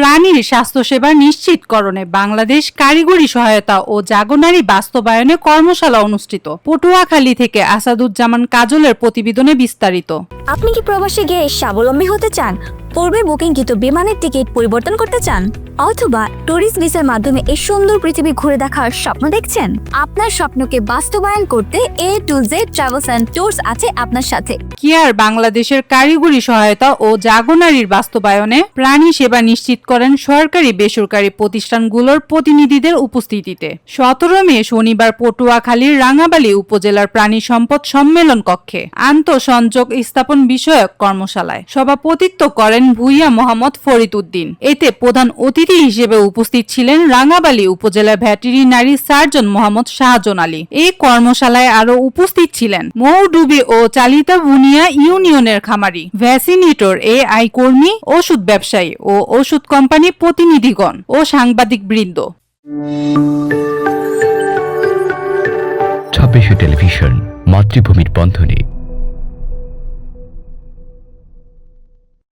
প্রাণীর স্বাস্থ্যসেবা নিশ্চিতকরণে বাংলাদেশ কারিগরি সহায়তা ও জাগনারী বাস্তবায়নে কর্মশালা অনুষ্ঠিত। পটুয়াখালী থেকে আসাদুজ্জামান কাজলের প্রতিবেদনে বিস্তারিত। আপনি কি প্রবাসে গিয়ে স্বাবলম্বী হতে চান? পূর্বে বুকিংকৃত বিমানের টিকিট পরিবর্তন করতে চান? অথবা ট্যুরিস্ট ভিসার মাধ্যমে এই সুন্দর পৃথিবী ঘুরে দেখার স্বপ্ন দেখছেন? আপনার স্বপ্নকে বাস্তবায়ন করতে A to Z travels and tours আছে আপনার সাথে। কিয়ার বাংলাদেশের কারিগরি সহায়তা ও জাগনারীর বাস্তবায়নে প্রাণী সেবা নিশ্চিত করেন সরকারি বেসরকারি প্রতিষ্ঠানগুলোর প্রতিনিধিদের উপস্থিতিতে। সতেরো মে শনিবার পটুয়াখালীর রাঙাবালী উপজেলার প্রাণী সম্পদ সম্মেলন কক্ষে আন্তঃসংযোগ স্থাপন বিষয়ক কর্মশালায় সভাপতিত্ব করেন ভুইয়া মোহাম্মদ ফরিদ উদ্দিন। এতে প্রধান অতিথি হিসেবে উপস্থিত ছিলেন রাঙাবালী উপজেলার ভেটেরিনারি সার্জন মোহাম্মদ শাহজন আলী। এই কর্মশালায় আরও উপস্থিত ছিলেন মৌডুবি ও চালিতা বুনিয়া ইউনিয়নের খামারি, ভ্যাসিনেটর এ আই কর্মী, ওষুধ ব্যবসায়ী ও ওষুধ কোম্পানি প্রতিনিধিগণ ও সাংবাদিক বৃন্দ। ছাব্বিশে টেলিভিশন, মাতৃভূমির বন্ধনে।